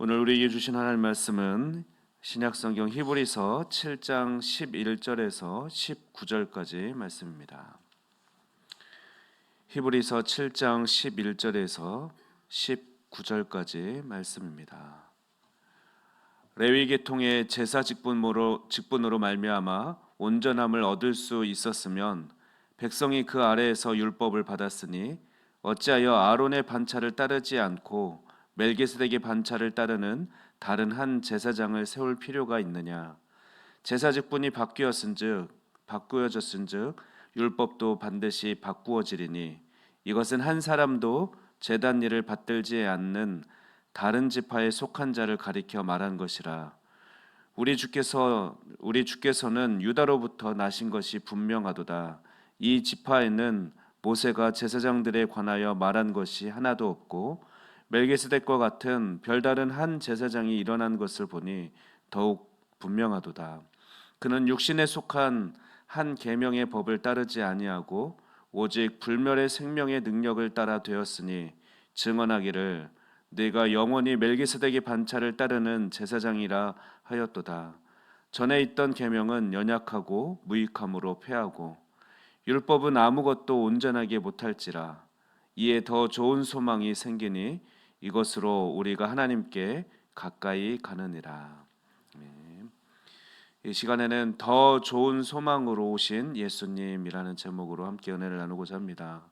오늘 우리에게 주신 하나님 말씀은 신약성경 히브리서 7장 11절에서 19절까지 말씀입니다. 히브리서 7장 11절에서 19절까지 말씀입니다. 레위 계통의 제사 직분으로 직분으로 말미암아 온전함을 얻을 수 있었으면 백성이 그 아래에서 율법을 받았으니 어찌하여 아론의 반차를 따르지 않고 멜기스덱의 반차를 따르는 다른 한 제사장을 세울 필요가 있느냐? 제사 직분이 바뀌었은즉 바꾸어졌은즉 율법도 반드시 바꾸어지리니 이것은 한 사람도 제단 일을 받들지 않는 다른 지파에 속한 자를 가리켜 말한 것이라. 우리 주께서 우리 주께서는 유다로부터 나신 것이 분명하도다. 이 지파에는 모세가 제사장들에 관하여 말한 것이 하나도 없고 멜기스덱과 같은 별다른 한 제사장이 일어난 것을 보니 더욱 분명하도다. 그는 육신에 속한 한 계명의 법을 따르지 아니하고 오직 불멸의 생명의 능력을 따라 되었으니 증언하기를 네가 영원히 멜기스덱의 반차를 따르는 제사장이라 하였도다. 전에 있던 계명은 연약하고 무익함으로 패하고 율법은 아무것도 온전하게 못할지라 이에 더 좋은 소망이 생기니 이것으로 우리가 하나님께 가까이 가느니라. 이 시간에는 더 좋은 소망으로 오신 예수님이라는 제목으로 함께 은혜를 나누고자 합니다.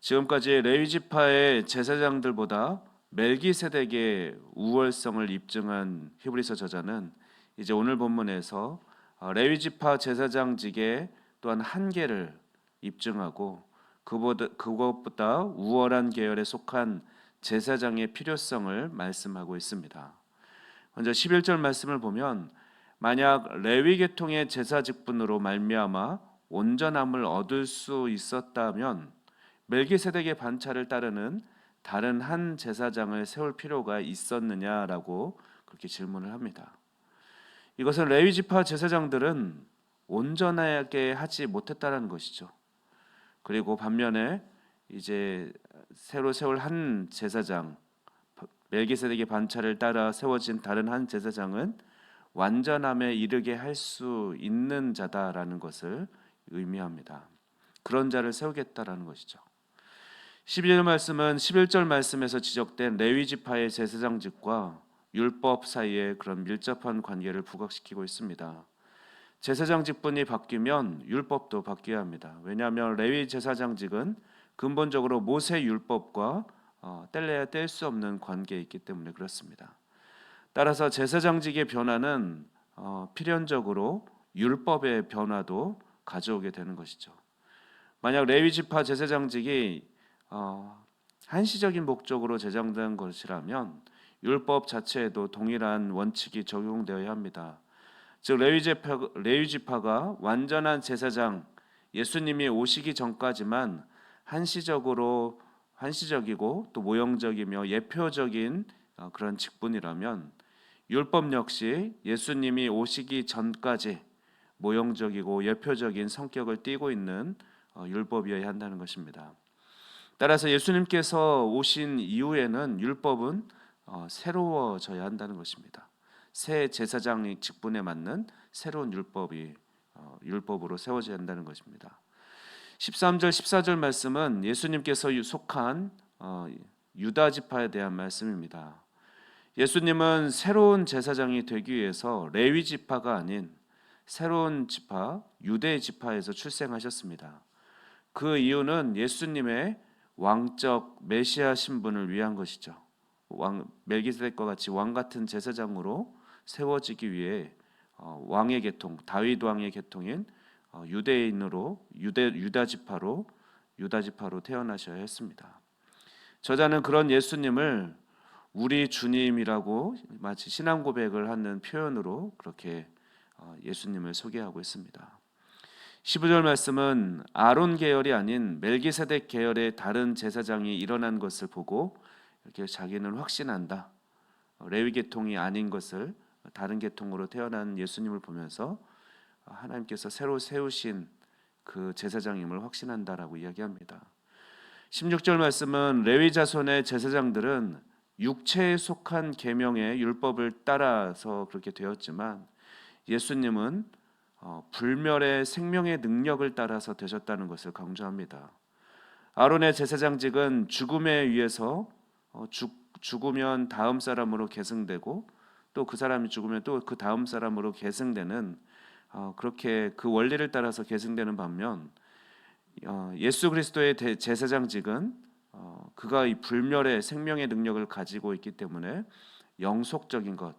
지금까지 레위 지파의 제사장들보다 멜기세덱의 우월성을 입증한 히브리서 저자는 이제 오늘 본문에서 어, 레위 지파 제사장직의 또한 한계를 입증하고 그보다 그것보다 우월한 계열에 속한 제사장의 필요성을 말씀하고 있습니다. 먼저 11절 말씀을 보면 만약 레위 계통의 제사 직분으로 말미암아 온전함을 얻을 수 있었다면 멜기세덱의 반차를 따르는 다른 한 제사장을 세울 필요가 있었느냐라고 그렇게 질문을 합니다. 이것은 레위 지파 제사장들은 온전하게 하지 못했다라는 것이죠. 그리고 반면에 이제 새로 세울 한 제사장 멜기세덱의 반차를 따라 세워진 다른 한 제사장은 완전함에 이르게 할 수 있는 자다라는 것을 의미합니다. 그런 자를 세우겠다라는 것이죠. 11절 말씀은 11절 말씀에서 지적된 레위 지파의 제사장직과 율법 사이의 그런 밀접한 관계를 부각시키고 있습니다. 제사장 직분이 바뀌면 율법도 바뀌어야 합니다. 왜냐하면 레위 제사장직은 근본적으로 모세 율법과 어, 뗄래야 뗄 수 없는 관계에 있기 때문에 그렇습니다. 따라서 제사장직의 변화는 어, 필연적으로 율법의 변화도 가져오게 되는 것이죠. 만약 레위 지파 제사장직이 어, 한시적인 목적으로 제정된 것이라면 율법 자체에도 동일한 원칙이 적용되어야 합니다. 즉 레위 지파 레위 지파가 완전한 제사장 예수님이 오시기 전까지만 한시적으로 한시적이고 또 모형적이며 예표적인 어, 그런 직분이라면 율법 역시 예수님이 오시기 전까지 모형적이고 예표적인 성격을 띠고 있는 어, 율법이어야 한다는 것입니다. 따라서 예수님께서 오신 이후에는 율법은 어, 새로워져야 한다는 것입니다. 새 제사장 직분에 맞는 새로운 율법이 율법으로 세워져야 한다는 것입니다. 13절 14절 말씀은 예수님께서 속한 어, 유다 지파에 대한 말씀입니다. 예수님은 새로운 제사장이 되기 위해서 레위 지파가 아닌 새로운 지파 유대 지파에서 출생하셨습니다. 그 이유는 예수님의 왕적 메시아 신분을 위한 것이죠. 왕 멜기세덱과 같이 왕 같은 제사장으로 세워지기 위해 어, 왕의 계통 다윗 왕의 계통인 어, 유대인으로 유대 유다 지파로 유다 지파로 태어나셔야 했습니다. 저자는 그런 예수님을 우리 주님이라고 마치 신앙 고백을 하는 표현으로 그렇게 어, 예수님을 소개하고 있습니다. 15절 말씀은 아론 계열이 아닌 멜기세덱 계열의 다른 제사장이 일어난 것을 보고 이렇게 자기는 확신한다. 어, 레위 계통이 아닌 것을 다른 계통으로 태어난 예수님을 보면서 하나님께서 새로 세우신 그 제사장임을 확신한다라고 이야기합니다. 16절 말씀은 레위 자손의 제사장들은 육체에 속한 계명의 율법을 따라서 그렇게 되었지만 예수님은 어, 불멸의 생명의 능력을 따라서 되셨다는 것을 강조합니다. 아론의 제사장직은 죽음에 의해서 어, 죽, 죽으면 다음 사람으로 계승되고 또 그 사람이 죽으면 또 그 다음 사람으로 계승되는 어, 그렇게 그 원리를 따라서 계승되는 반면 어, 예수 그리스도의 대- 제사장직은 어, 그가 이 불멸의 생명의 능력을 가지고 있기 때문에 영속적인 것,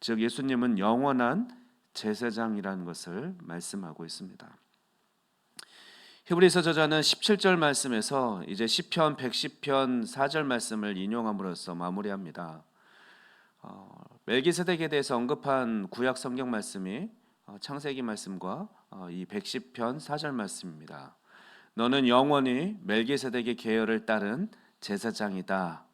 즉 예수님은 영원한 제사장이라는 것을 말씀하고 있습니다. 히브리서 저자는 17절 말씀에서 이제 시편 110편 4절 말씀을 인용함으로써 마무리합니다. 어, 멜기세덱에 대해서 언급한 구약 성경 말씀이 어, 창세기 말씀과 어, 이 110편 4절 말씀입니다. 너는 영원히 멜기세덱의 계열을 따른 제사장이다.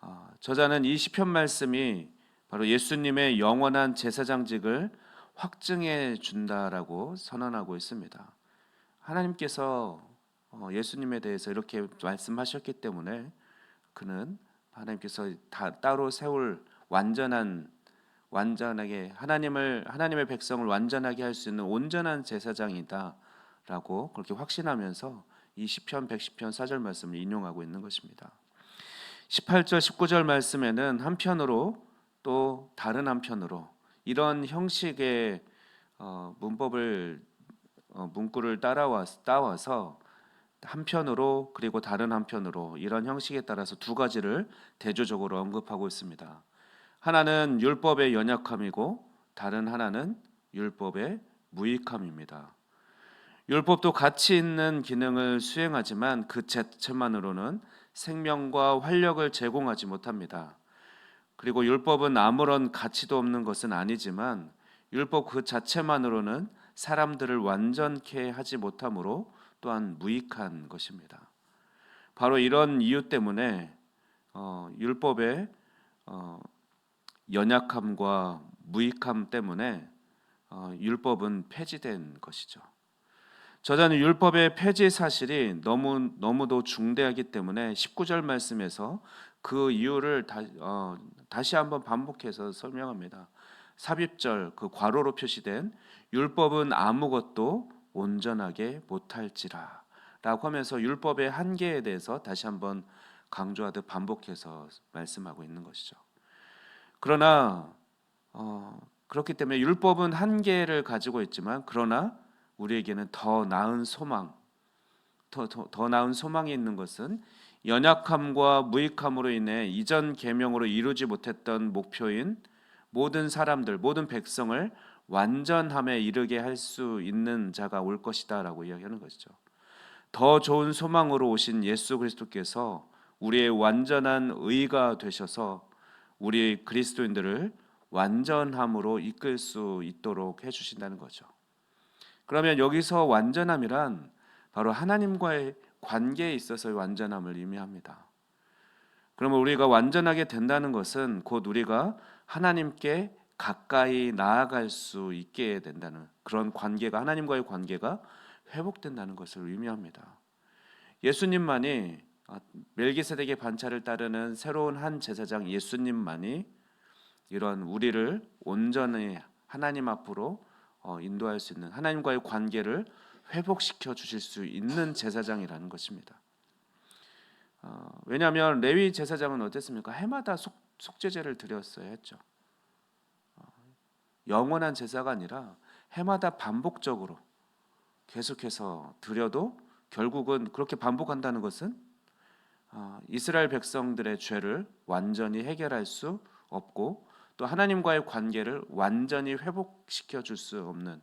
어, 저자는 이 시편 말씀이 바로 예수님의 영원한 제사장직을 확증해 준다라고 선언하고 있습니다. 하나님께서 어, 예수님에 대해서 이렇게 말씀하셨기 때문에 그는 하나님께서 다, 따로 세울 완전한 완전하게 하나님을 하나님의 백성을 완전하게 할 수 있는 온전한 제사장이다라고 그렇게 확신하면서 이 시편 110편 4절 말씀을 인용하고 있는 것입니다. 18절 19절 말씀에는 한편으로 또 다른 한편으로 이런 형식의 어, 문법을 어, 문구를 따라와 따와서 한편으로 그리고 다른 한편으로 이런 형식에 따라서 두 가지를 대조적으로 언급하고 있습니다. 하나는 율법의 연약함이고 다른 하나는 율법의 무익함입니다. 율법도 가치 있는 기능을 수행하지만 그 자체만으로는 생명과 활력을 제공하지 못합니다. 그리고 율법은 아무런 가치도 없는 것은 아니지만 율법 그 자체만으로는 사람들을 완전케 하지 못하므로 또한 무익한 것입니다. 바로 이런 이유 때문에 어, 율법의 어, 연약함과 무익함 때문에 어, 율법은 폐지된 것이죠. 저자는 율법의 폐지 사실이 너무 너무도 중대하기 때문에 19절 말씀에서 그 이유를 다, 어, 다시 한번 반복해서 설명합니다. 삽입절 그 괄호로 표시된 율법은 아무것도 온전하게 못할지라 라고 하면서 율법의 한계에 대해서 다시 한번 강조하듯 반복해서 말씀하고 있는 것이죠. 그러나 어, 그렇기 때문에 율법은 한계를 가지고 있지만 그러나 우리에게는 더 나은 소망, 더, 더, 더 나은 소망이 있는 것은 연약함과 무익함으로 인해 이전 계명으로 이루지 못했던 목표인 모든 사람들, 모든 백성을 완전함에 이르게 할 수 있는 자가 올 것이다라고 이야기하는 것이죠. 더 좋은 소망으로 오신 예수 그리스도께서 우리의 완전한 의가 되셔서 우리 그리스도인들을 완전함으로 이끌 수 있도록 해 주신다는 거죠. 그러면 여기서 완전함이란 바로 하나님과의 관계에 있어서의 완전함을 의미합니다. 그러면 우리가 완전하게 된다는 것은 곧 우리가 하나님께 가까이 나아갈 수 있게 된다는 그런 관계가 하나님과의 관계가 회복된다는 것을 의미합니다. 예수님만이 아, 멜기세덱의 반차를 따르는 새로운 한 제사장 예수님만이 이런 우리를 온전히 하나님 앞으로 어, 인도할 수 있는 하나님과의 관계를 회복시켜 주실 수 있는 제사장이라는 것입니다. 어, 왜냐하면 레위 제사장은 어땠습니까? 해마다 속, 속죄제를 드렸어야 했죠. 어, 영원한 제사가 아니라 해마다 반복적으로 계속해서 드려도 결국은 그렇게 반복한다는 것은 어, 이스라엘 백성들의 죄를 완전히 해결할 수 없고 또 하나님과의 관계를 완전히 회복시켜 줄 수 없는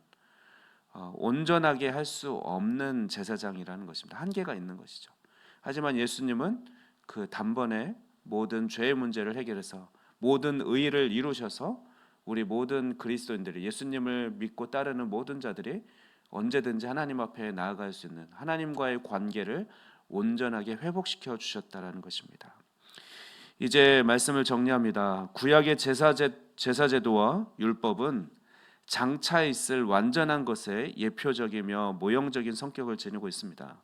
어, 온전하게 할 수 없는 제사장이라는 것입니다. 한계가 있는 것이죠. 하지만 예수님은 그 단번에 모든 죄의 문제를 해결해서 모든 의를 이루셔서 우리 모든 그리스도인들이 예수님을 믿고 따르는 모든 자들이 언제든지 하나님 앞에 나아갈 수 있는 하나님과의 관계를 온전하게 회복시켜 주셨다라는 것입니다. 이제 말씀을 정리합니다. 구약의 제사제, 제사제도와 율법은 장차 있을 완전한 것에 예표적이며 모형적인 성격을 지니고 있습니다.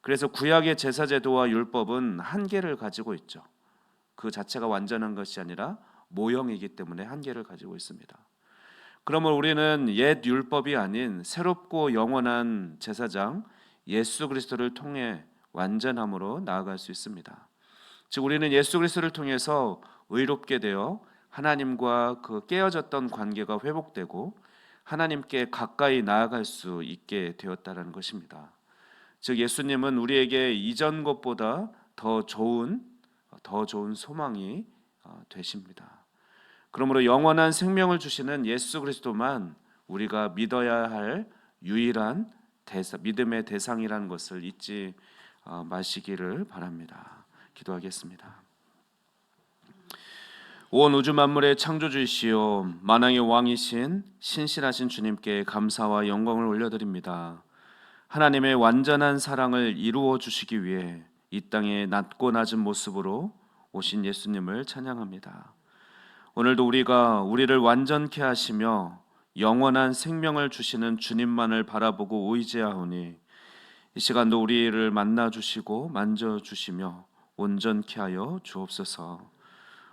그래서 구약의 제사 제도와 율법은 한계를 가지고 있죠. 그 자체가 완전한 것이 아니라 모형이기 때문에 한계를 가지고 있습니다. 그러면 우리는 옛 율법이 아닌 새롭고 영원한 제사장 예수 그리스도를 통해 완전함으로 나아갈 수 있습니다. 즉 우리는 예수 그리스도를 통해서 의롭게 되어 하나님과 그 깨어졌던 관계가 회복되고 하나님께 가까이 나아갈 수 있게 되었다라는 것입니다. 즉 예수님은 우리에게 이전 것보다 더 좋은 더 좋은 소망이 어, 되십니다. 그러므로 영원한 생명을 주시는 예수 그리스도만 우리가 믿어야 할 유일한 대사, 믿음의 대상이라는 것을 잊지 어, 마시기를 바랍니다. 기도하겠습니다. 온 우주 만물의 창조주이시오 만왕의 왕이신 신실하신 주님께 감사와 영광을 올려드립니다. 하나님의 완전한 사랑을 이루어 주시기 위해 이 땅에 낮고 낮은 모습으로 오신 예수님을 찬양합니다. 오늘도 우리가 우리를 완전케 하시며 영원한 생명을 주시는 주님만을 바라보고 의지하오니 이 시간도 우리를 만나 주시고 만져 주시며 온전케 하여 주옵소서.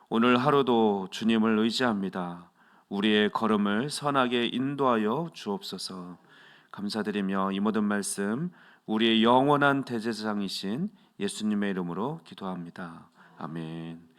오늘 하루도 주님을 의지합니다. 우리의 걸음을 선하게 인도하여 주옵소서. 감사드리며 이 모든 말씀 우리의 영원한 대제사장이신 예수님의 이름으로 기도합니다. 아멘.